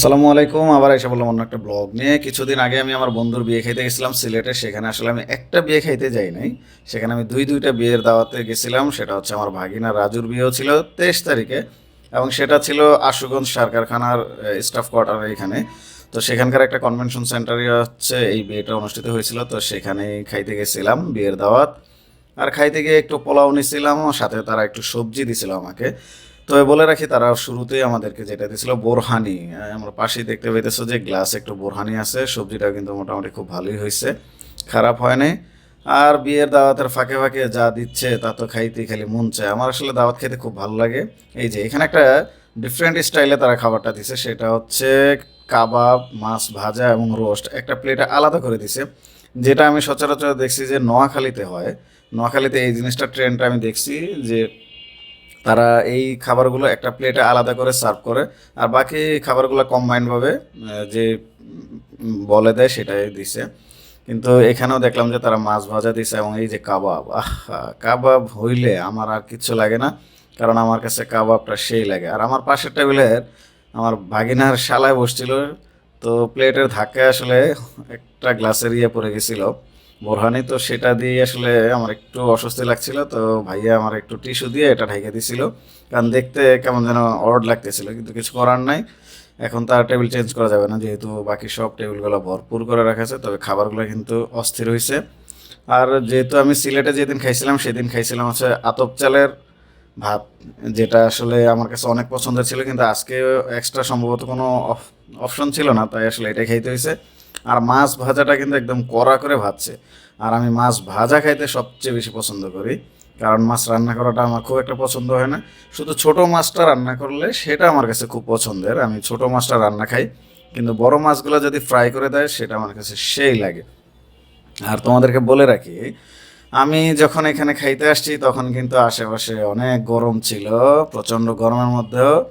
আসসালামু আলাইকুম। আবার এসে বললাম অন্য একটা ব্লগ নিয়ে। কিছুদিন আগে আমি আমার বন্ধুর বিয়ে খাইতে গেছিলাম সিলেটে। সেখানে আসলে আমি একটা বিয়ে খাইতে যাই নাই। সেখানে আমি দুই, দুইটা বিয়ের দাওয়াতে গেছিলাম। সেটা হচ্ছে আমার ভাগিনা রাজুর বিয়েও ছিল তেইশ তারিখে। এবং সেটা ছিল আশুগঞ্জ সার কারখানার স্টাফ কোয়ার্টার এখানে। তো সেখানকার একটা কনভেনশন সেন্টারে হচ্ছে এই বিয়েটা অনুষ্ঠিত হয়েছিল। তো সেখানেই খাইতে গেছিলাম বিয়ের দাওয়াত। আর খাইতে গিয়ে একটু পোলাও নিছিলাম। সাথে তারা একটু সবজি দিছিল আমাকে। তো বলে রাখি তারা শুরুতেই আমাদেরকে যেটা দিয়েছিল বোরহানি। আহ, আমরা পাশেই দেখতে পেতেছো যে গ্লাস একটু বোরহানি আছে সবজিটা কিন্তু মোটামুটি খুব ভালোই হয়েছে। খারাপ হয়নি আর বিয়ের দাওয়াতের ফাঁকে ফাঁকে যা দিচ্ছে তা তো খাইতে খালি মন চায়। আমার আসলে দাওয়াত খেতে খুব ভালো লাগে। এই যে এখানে একটা ডিফারেন্ট স্টাইলে তারা খাবারটা দিছে। সেটা হচ্ছে কাবাব মাছ ভাজা এবং রোস্ট। একটা প্লেটে আলাদা করে দিছে। যেটা আমি সচরাচর দেখছি যে নোয়াখালীতে হয়। নোয়াখালীতে এই জিনিসটা ট্রেন্ডটা আমি দেখছি যে তারা এই খাবারগুলো একটা প্লেটে আলাদা করে সার্ভ করে, আর বাকি খাবারগুলো কম্বাইন্ডভাবে যে বলে দেয় সেটাই দিছে। কিন্তু এখানেও দেখলাম যে তারা মাছ ভাজা দিছে এবং এই যে কাবাব, আহা, কাবাব হইলে আমার আর কিচ্ছু লাগে না, কারণ আমার কাছে কাবাবটা সেই লাগে। আর আমার পাশের টেবিলের আমার ভাগিনার শালায় বসছিল, তো প্লেটের ধাক্কায় আসলে একটা গ্লাসের ইয়ে পড়ে গেছিল। বোরহানি তো সেটা দিয়ে আসলে আমার একটু অস্বস্তি লাগছিল। তো ভাইয়া আমার একটু টিস্যু দিয়ে এটা ঢেকে দিছিল। কারণ দেখতে কেমন যেন অড লাগতেছিল, কিন্তু কিছু করার নাই। এখন তার টেবিল চেঞ্জ করা যাবে না, যেহেতু বাকি সব টেবিলগুলো ভরপুর করে রাখা আছে, তবে খাবারগুলো কিন্তু অস্থির হয়েছে আর যেহেতু আমি সিলেটে যেদিন খাইছিলাম, সেদিন খাইছিলাম হচ্ছে আতপ চালের ভাত, যেটা আসলে আমার কাছে অনেক পছন্দের ছিল, কিন্তু আজকে এক্সট্রা সম্ভবত কোনো অপশন ছিল না, তাই আসলে এটাই খাইতে হয়েছে আর মাছ ভাজাটা কিন্তু একদম কড়া করে ভাজছে। আর আমি মাছ ভাজা খাইতে সবচেয়ে বেশি পছন্দ করি। কারণ মাছ রান্না করাটা আমার খুব একটা পছন্দ হয় না। শুধু ছোট মাছটা রান্না করলে সেটা আমার কাছে খুব পছন্দের। আমি ছোট মাছটা রান্না খাই। কিন্তু বড় মাছগুলো যদি ফ্রাই করে দেয়, সেটা আমার কাছে সেই লাগে। আর তোমাদেরকে বলে রাখি, আমি যখন এখানে খাইতে আসছি, তখন কিন্তু আশেপাশে অনেক গরম ছিল, প্রচণ্ড গরমের মধ্যেও।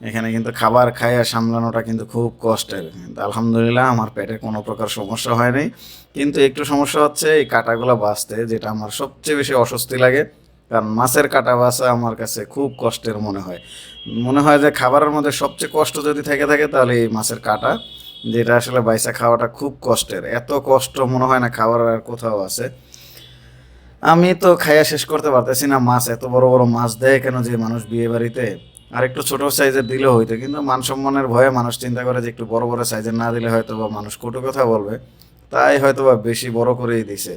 এখানে কিন্তু খাবার খাইয়া সামলানোটা কিন্তু খুব কষ্টের। কিন্তু আলহামদুলিল্লাহ আমার পেটে কোনো প্রকার সমস্যা হয়নি কিন্তু একটু সমস্যা হচ্ছে, এই কাঁটাগুলো বাঁচতে, যেটা আমার সবচেয়ে বেশি অস্বস্তি লাগে। কারণ মাছের কাঁটা বাছা আমার কাছে খুব কষ্টের মনে হয়। মনে হয় যে খাবারের মধ্যে সবচেয়ে কষ্ট যদি থেকে থাকে, তাহলে এই মাছের কাঁটা, যেটা আসলে বাইসা খাওয়াটা খুব কষ্টের। এত কষ্ট মনে হয় না খাবার আর কোথাও আছে। আমি তো খাইয়া শেষ করতে পারতেছি না, মাছ এত বড় বড় মাছ দেয় কেন যে মানুষ বিয়ে বাড়িতে? আর একটু ছোট সাইজের দিলেও হইতো, কিন্তু মান সম্মানের ভয়ে মানুষ চিন্তা করে যে একটু বড় বড় সাইজের না দিলে হয়তো বা মানুষ কটু কথা বলবে। তাই হয়তো বা বেশি বড় করেই দিছে।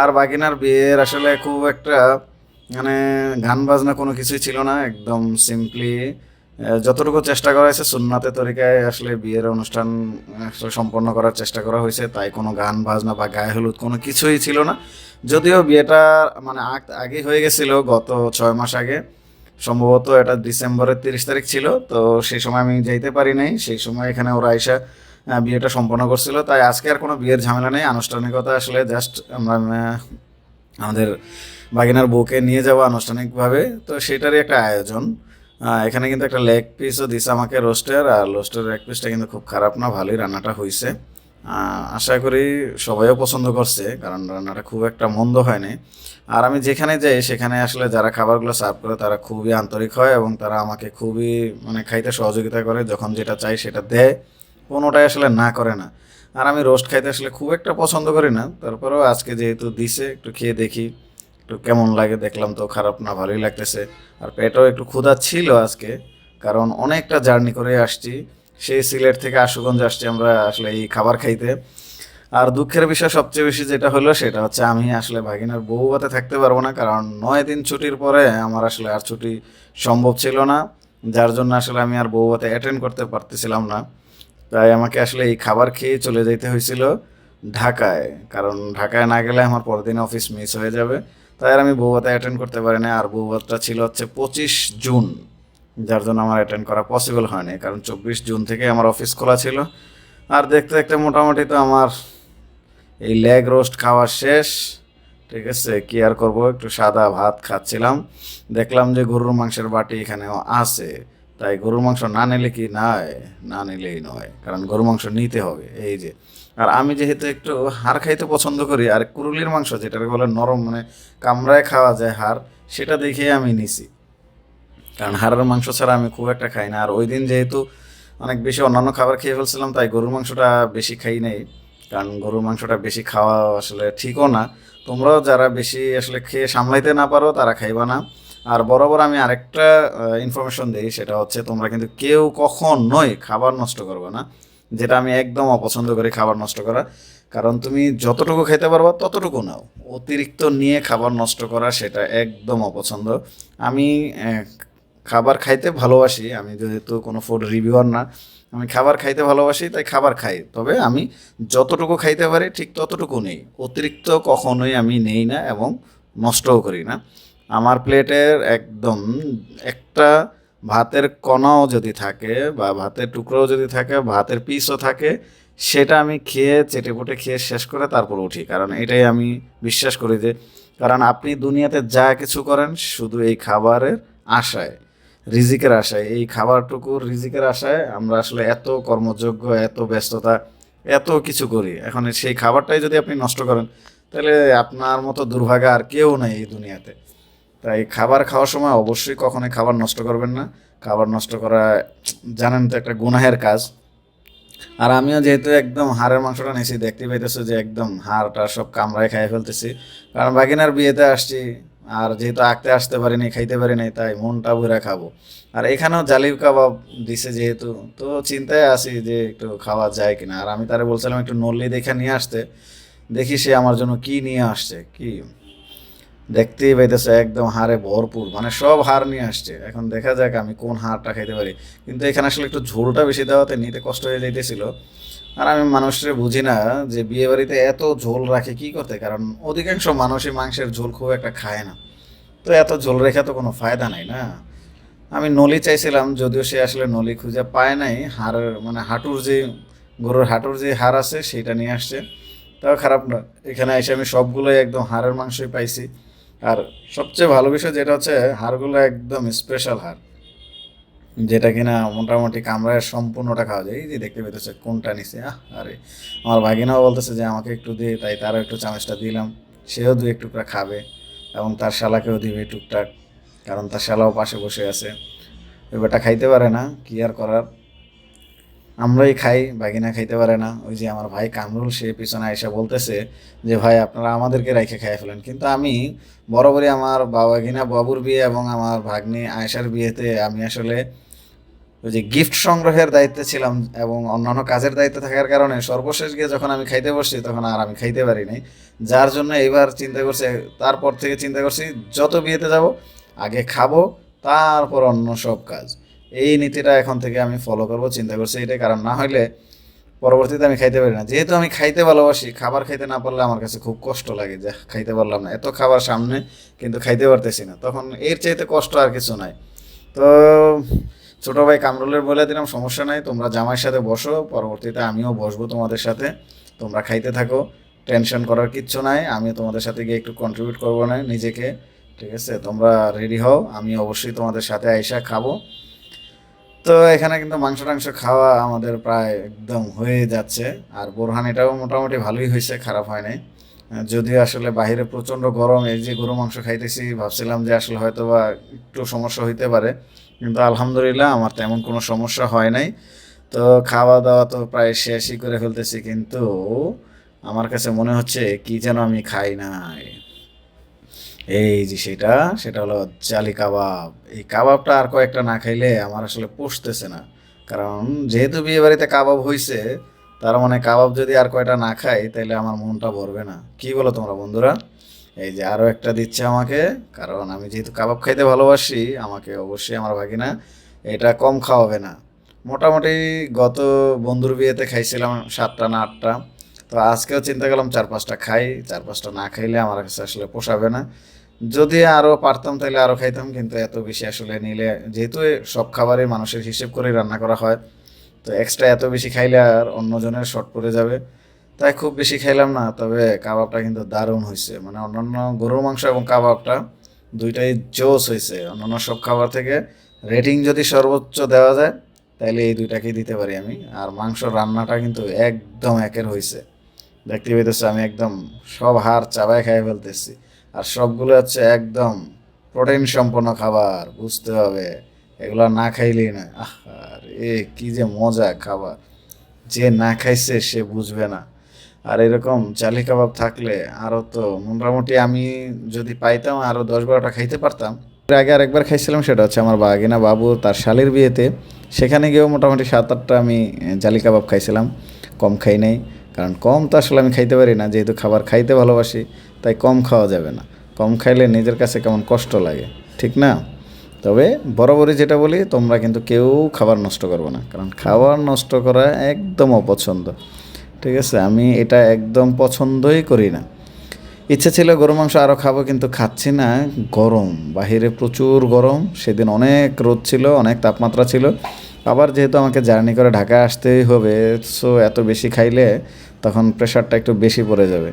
আর বাকিনার বিয়ের আসলে খুব একটা মানে গান বাজনা কোনো কিছুই ছিল না, একদম সিম্পলি যতটুকু চেষ্টা করা হয়েছে সুন্নাতে তরিকায় আসলে বিয়ের অনুষ্ঠান সম্পন্ন করার চেষ্টা করা হয়েছে, তাই কোনো গান বাজনা বা গায়ে হলুদ কোনো কিছুই ছিল না। যদিও বিয়েটা মানে আগে হয়ে গেছিল গত ছয় মাস আগে। সম্ভবত এটা ডিসেম্বরের তিরিশ তারিখ ছিল, তো সেই সময় আমি যাইতে পারি নাই। সেই সময় এখানে ওরা এসে বিয়েটা সম্পন্ন করছিল। তাই আজকে আর কোনো বিয়ের ঝামেলা নেই। আনুষ্ঠানিকতা আসলে জাস্ট আমরা আমাদের বাগিনার বউকে নিয়ে যাওয়া আনুষ্ঠানিকভাবে। তো সেটারই একটা আয়োজন। এখানে কিন্তু একটা লেগ পিসও দিছে আমাকে রোস্টের আর রোস্টের লেগ পিসটা কিন্তু খুব খারাপ না, ভালোই রান্নাটা হয়েছে আশা করি সবাইও পছন্দ করছে, কারণ রান্নাটা খুব একটা মন্দ হয়নি আর আমি যেখানে যাই, সেখানে আসলে যারা খাবারগুলো সার্ভ করে, তারা খুবই আন্তরিক হয় এবং তারা আমাকে খুবই মানে খাইতে সহযোগিতা করে, যখন যেটা চাই সেটা দেয়, কোনোটাই আসলে না করে না। আর আমি রোস্ট খাইতে আসলে খুব একটা পছন্দ করি না, তারপরেও আজকে যেহেতু দিছে, একটু খেয়ে দেখি, একটু কেমন লাগে দেখলাম তো খারাপ না, ভালোই লাগতেছে। আর পেটও একটু ক্ষুধা ছিল আজকে, কারণ অনেকটা জার্নি করে আসছি। সেই সিলেট থেকে আশুগঞ্জ আসছি আমরা আসলে এই খাবার খাইতে। আর দুঃখের বিষয় সবচেয়ে বেশি যেটা হলো সেটা হচ্ছে আমি আসলে ভাগিনার বউ হাতে থাকতে পারব না, কারণ নয় দিন ছুটির পরে আমার আসলে আর ছুটি সম্ভব ছিল না। যার জন্য আসলে আমি আর বউ হাতে অ্যাটেন্ড করতে পারতেছিলাম না। তাই আমাকে আসলে এই খাবার খেয়ে চলে যেতে হয়েছিল ঢাকায়, কারণ ঢাকায় না গেলে আমার পরদিন অফিস মিস হয়ে যাবে। তাই আর আমি বউভাতে অ্যাটেন্ড করতে পারি না, আর বউভাতটা ছিল হচ্ছে পঁচিশ জুন। যার জন্য আমার অ্যাটেন্ড করা পসিবল হয়নি। কারণ চব্বিশ জুন থেকে আমার অফিস খোলা ছিল। আর দেখতে দেখতে মোটামুটি তো আমার এই লেগ রোস্ট খাওয়া শেষ। ঠিক আছে, কি আর করব? একটু সাদা ভাত খাচ্ছিলাম। দেখলাম যে গরুর মাংসের বাটি এখানেও আছে। তাই গরুর মাংস না নিলে কি নয় না নিলেই নয়। কারণ গরুর মাংস নিতে হবে, এই যে। আর আমি যেহেতু একটু হাড় খাইতে পছন্দ করি, আর কুরুলির মাংস যেটাকে বলে নরম মানে কামড়ায় খাওয়া যায় হাড়, সেটা দেখে আমি নিছি। কারণ হাড়ের মাংস ছাড়া আমি খুব একটা খাই না। আর ওই দিন যেহেতু অনেক বেশি অন্যান্য খাবার খেয়ে ফেলছিলাম, তাই গরুর মাংসটা বেশি খাই নাই। কারণ গরুর মাংসটা বেশি খাওয়া আসলে ঠিকও না। তোমরাও যারা বেশি আসলে খেয়ে সামলাইতে না পারো, তারা খাইবা না। আর বরাবর আমি আরেকটা ইনফরমেশন দিই, সেটা হচ্ছে তোমরা কিন্তু কেউ কখনোই খাবার নষ্ট করবে না। যেটা আমি একদম অপছন্দ করি খাবার নষ্ট করা। কারণ তুমি যতটুকু খেতে পারবা, ততটুকু নাও। অতিরিক্ত নিয়ে খাবার নষ্ট করা সেটা একদম অপছন্দ। আমি খাবার খাইতে ভালোবাসি। আমি যেহেতু কোনো ফুড রিভিউয়ার না, আমি খাবার খাইতে ভালোবাসি, তাই খাবার খাই। তবে আমি যতটুকু খাইতে পারি, ঠিক ততটুকু নেই। অতিরিক্ত কখনোই আমি নেই না এবং নষ্টও করি না। আমার প্লেটের একদম একটা ভাতের কণাও যদি থাকে বা ভাতের টুকরোও যদি থাকে, ভাতের পিসও থাকে, সেটা আমি খেয়ে, চেটেপুটে খেয়ে শেষ করে তারপর উঠি। কারণ এটাই আমি বিশ্বাস করি যে, কারণ আপনি দুনিয়াতে যা কিছু করেন, শুধু এই খাবারের আশায়। রিজিকের আশায়, এই খাবারটুকু রিজিকের আশায় আমরা আসলে এত কর্মযোগ্য, এত ব্যস্ততা, এত কিছু করি। এখন সেই খাবারটাই যদি আপনি নষ্ট করেন, তাহলে আপনার মতো দুর্ভাগা আর কেউ নেই এই দুনিয়াতে। তাই খাবার খাওয়ার সময় অবশ্যই কখনোই খাবার নষ্ট করবেন না। খাবার নষ্ট করা, জানেন তো, একটা গুনাহের কাজ। আর আমিও যেহেতু একদম হাড়ের মাংসটা নিয়েছি, দেখতে পাইতেছো যে একদম হাড়টা সব কামড়ায় খাইয়ে ফেলতেছি। কারণ বাগিনার বিয়েতে আসছি আর যেহেতু আঁকতে আসতে পারিনি, খাইতে পারিনি, তাই মনটা ভরে খাব। আর এখানেও জালিব কাবাব দিছে যেহেতু, তো চিন্তায় আছি যে একটু খাওয়া যায় কিনা। আর আমি তারে বলছিলাম একটু নল্লি দেখে নিয়ে আসতে, দেখি সে আমার জন্য কি নিয়ে আসছে, কি? দেখতেই পাইতেছে একদম হাড়ে ভরপুর মানে সব হাড় নিয়ে আসছে। এখন দেখা যাক আমি কোন হাড়টা খাইতে পারি। কিন্তু এখানে আসলে একটু ঝোলটা বেশি দেওয়াতে নিতে কষ্ট হয়ে যাইতেছিল। আর আমি মানুষের বুঝি না যে বিয়ে বাড়িতে এত ঝোল রাখে কি করতে? কারণ অধিকাংশ মানুষই মাংসের ঝোল খুব একটা খায় না। তো এত ঝোল রেখে তো কোনো ফায়দা নাই না। আমি নলি চাইছিলাম, যদিও সে আসলে নলি খুঁজে পায় নাই। হাড়ের মানে হাঁটুর যে, গরুর হাঁটুর যে হাড় আছে সেটা নিয়ে আসছে। তাও খারাপ না। এখানে এসে আমি সবগুলোই একদম হাড়ের মাংসই পাইছি। আর সবচেয়ে ভালো বিষয় যেটা হচ্ছে, হাড়গুলো একদম স্পেশাল হাড়। যেটা কিনা মোটামুটি কামরায় সম্পূর্ণটা খাওয়া যায়। এই যে দেখতে পেতেছে কোনটা নিছে, আহ, আরে। আমার ভাগিনাও বলতেছে যে আমাকে একটু দিয়ে তাই তারও একটু চামচটা দিলাম। সেও দু একটুকরা খাবে এবং তার শালাকেও দিবে টুকটাক, কারণ তার শালাও পাশে বসে আছে। বেটা খাইতে পারে না, কি আর করার? আমরাই খাই বাগিনা খাইতে পারে না। ওই যে আমার ভাই কামরুল, সে পিছনে এসে বলতেছে যে, ভাই, আপনারা আমাদেরকে রেখে খাই ফেলেন। কিন্তু আমি বরাবরই আমার বাবাগিনা বাবুর বিয়ে এবং আমার ভাগ্নি আয়েশার বিয়েতে আমি আসলে ওই যে গিফট সংগ্রহের দায়িত্বে ছিলাম এবং অন্যান্য কাজের দায়িত্বে থাকার কারণে সর্বশেষ গিয়ে যখন আমি খাইতে বসছি, তখন আর আমি খাইতে পারি নাই। যার জন্য এবার চিন্তা করছি, তারপর থেকে চিন্তা করছি, যত বিয়েতে যাব, আগে খাব, তারপর অন্য সব কাজ। এই নীতিটা এখন থেকে আমি ফলো করব, চিন্তা করছি এটাই কারণ, না হলে পরবর্তীতে আমি খাইতে পারি না। যেহেতু আমি খাইতে ভালোবাসি, খাবার খাইতে না পারলে আমার কাছে খুব কষ্ট লাগে, যে খাইতে পারলাম না। এত খাবার সামনে কিন্তু খাইতে পারতেছি না, তখন এর চাইতে কষ্ট আর কিছু নাই। তো ছোটো ভাই কামরুলের বলে দিলাম, সমস্যা নাই, তোমরা জামাইয়ের সাথে বসো, পরবর্তীতে আমিও বসবো তোমাদের সাথে, তোমরা খাইতে থাকো, টেনশন করার কিচ্ছু নাই আমি তোমাদের সাথে গিয়ে একটু কন্ট্রিবিউট করব না, নিজেকে, ঠিক আছে? তোমরা রেডি হও, আমি অবশ্যই তোমাদের সাথে আইসা খাব। তো এখানে কিন্তু মাংস টাংস খাওয়া আমাদের প্রায় একদম হয়ে যাচ্ছে। আর বোরহান এটাও মোটামুটি ভালোই হয়েছে, খারাপ হয় নাই। যদিও আসলে বাইরে প্রচণ্ড গরম, এই যে গরু মাংস খাইতেছি, ভাবছিলাম যে আসলে হয়তো বা একটু সমস্যা হইতে পারে। কিন্তু আলহামদুলিল্লাহ আমার তেমন কোনো সমস্যা হয় নাই। তো খাওয়া দাওয়া তো প্রায় শেষই করে ফেলতেছি, কিন্তু আমার কাছে মনে হচ্ছে কি যেন আমি খাই নাই। এই যে সেটা সেটা হলো জালি কাবাব। এই কাবাবটা আর কয়েকটা না খাইলে আমার আসলে পোষতেছে না। কারণ যেহেতু বিয়ে বাড়িতে কাবাব হয়েছে তার মানে কাবাব যদি আর কয়টা না খাই তাহলে আমার মনটা ভরবে না। কি বলো তোমরা বন্ধুরা? এই যে আরও একটা দিচ্ছে আমাকে, কারণ আমি যেহেতু কাবাব খাইতে ভালোবাসি, আমাকে অবশ্যই আমার ভাগিনা এটা কম খাওয়াবে না। মোটামুটি গত বন্ধুর বিয়েতে খাইছিলাম সাতটা না আটটা। তো আজকেও চিন্তা করলাম চার পাঁচটা খাই, চার পাঁচটা না খাইলে আমার কাছে আসলে পোষাবে না। যদি আরও পারতাম তাহলে আরও খাইতাম, কিন্তু এত বেশি আসলে নিলে, যেহেতু সব খাবারই মানুষের হিসেব করেই রান্না করা হয়, তো এক্সট্রা এত বেশি খাইলে আর অন্যজনের শর্ট পড়ে যাবে। তাই খুব বেশি খাইলাম না, তবে কাবাবটা কিন্তু দারুণ হয়েছে মানে অন্যান্য গরুর মাংস এবং কাবাবটা দুইটাই জোস হয়েছে অন্যান্য সব খাবার থেকে রেটিং যদি সর্বোচ্চ দেওয়া যায় তাহলে এই দুইটাকেই দিতে পারি আমি। আর মাংস রান্নাটা কিন্তু একদম একের হয়েছে দেখতে পেতেছো আমি একদম সব হাড় চাবায় খাই ফেলতেছি। আর সবগুলো হচ্ছে একদম প্রোটিন সম্পন্ন খাবার, বুঝতে হবে। এগুলো না খাইলেই না আহ এ কি যে মজা খাবার। যে না খাইছে সে বুঝবে না। আর এরকম চালি কাবাব থাকলে আরও তো মোটামুটি আমি যদি পাইতাম আরও দশ বারোটা খাইতে পারতাম। আগে আরেকবার খাইছিলাম, সেটা হচ্ছে আমার বাগিনা বাবু, তার শালির বিয়েতে। সেখানে গিয়েও মোটামুটি সাত আটটা আমি জালি কাবাব খাইছিলাম। কম খাই নাই। কারণ কম তো আসলে আমি খাইতে পারি না, যেহেতু খাবার খাইতে ভালোবাসি, তাই কম খাওয়া যাবে না। কম খাইলে নিজের কাছে কেমন কষ্ট লাগে, ঠিক না? তবে বরাবরই যেটা বলি, তোমরা কিন্তু কেউ খাবার নষ্ট করবে না, কারণ খাবার নষ্ট করা একদম অপছন্দ, ঠিক আছে? আমি এটা একদম পছন্দই করি না। ইচ্ছে ছিল গরু মাংস আরও খাব, কিন্তু খাচ্ছি না। গরম, বাহিরে প্রচুর গরম, সেদিন অনেক রোদ ছিল, অনেক তাপমাত্রা ছিল। আবার যেহেতু আমাকে জার্নি করে ঢাকায় আসতেই হবে সো এত বেশি খাইলে তখন প্রেশারটা একটু বেশি পড়ে যাবে।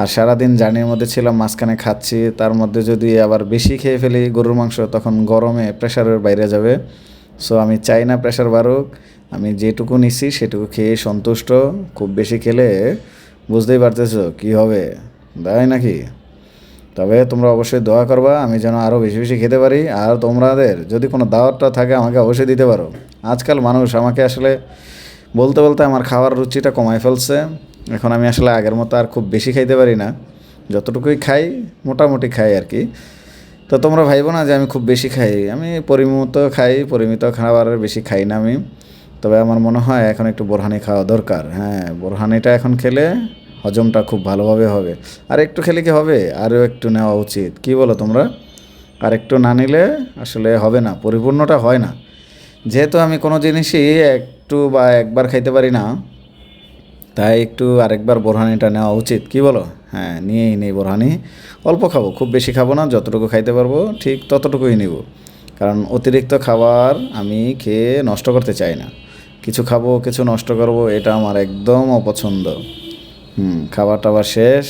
আর সারাদিন জার্নির মধ্যে ছিলাম, মাঝখানে খাচ্ছি, তার মধ্যে যদি আবার বেশি খেয়ে ফেলি গরুর মাংস, তখন গরমে প্রেশারের বাইরে যাবে। সো আমি চাই না প্রেশার বাড়ুক, আমি যেটুকু নিছি সেটুকু খেয়ে সন্তুষ্ট, খুব বেশি খেলে বুঝতেই পারতেছো কী হবে, তাই নাকি? তবে তোমরা অবশ্যই দোয়া করবা, আমি যেন আরও বেশি বেশি খেতে পারি। আর তোমাদের যদি কোনো দাওয়াতটা থাকে, আমাকে অবশ্যই দিতে পারো। আজকাল মানুষ আমাকে আসলে বলতে বলতে আমার খাওয়ার রুচিটা কমায় ফেলছে। এখন আমি আসলে আগের মতো আর খুব বেশি খাইতে পারি না। যতটুকুই খাই, মোটামুটি খাই আর কি। তো তোমরা ভাইবো না যে আমি খুব বেশি খাই। আমি পরিমিত খাই, পরিমিত খাবারের বেশি খাই না আমি। তবে আমার মনে হয় এখন একটু বোরহানি খাওয়া দরকার। হ্যাঁ বোরহানিটা এখন খেলে হজমটা খুব ভালোভাবে হবে। আর একটু খেলে কি হবে? আরও একটু নেওয়া উচিত। কি বলো তোমরা? আর একটু না নিলে আসলে হবে না, পরিপূর্ণটা হয় না। যেহেতু আমি কোনো জিনিসই একটু বা একবার খাইতে পারি না, তাই একটু আরেকবার বোরহানিটা নেওয়া উচিত। কি বলো? হ্যাঁ নিয়েই নেই বোরহানি। অল্প খাব, খুব বেশি খাব না, যতটুকু খাইতে পারব, ঠিক ততটুকুই নিব। কারণ অতিরিক্ত খাবার আমি খেয়ে নষ্ট করতে চাই না। কিছু খাব, কিছু নষ্ট করব, এটা আমার একদম অপছন্দ। হুম। খাবার টাবার শেষ।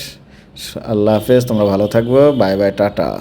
আল্লাহ হাফেজ তোমরা ভালো থাকব। Bye bye tata.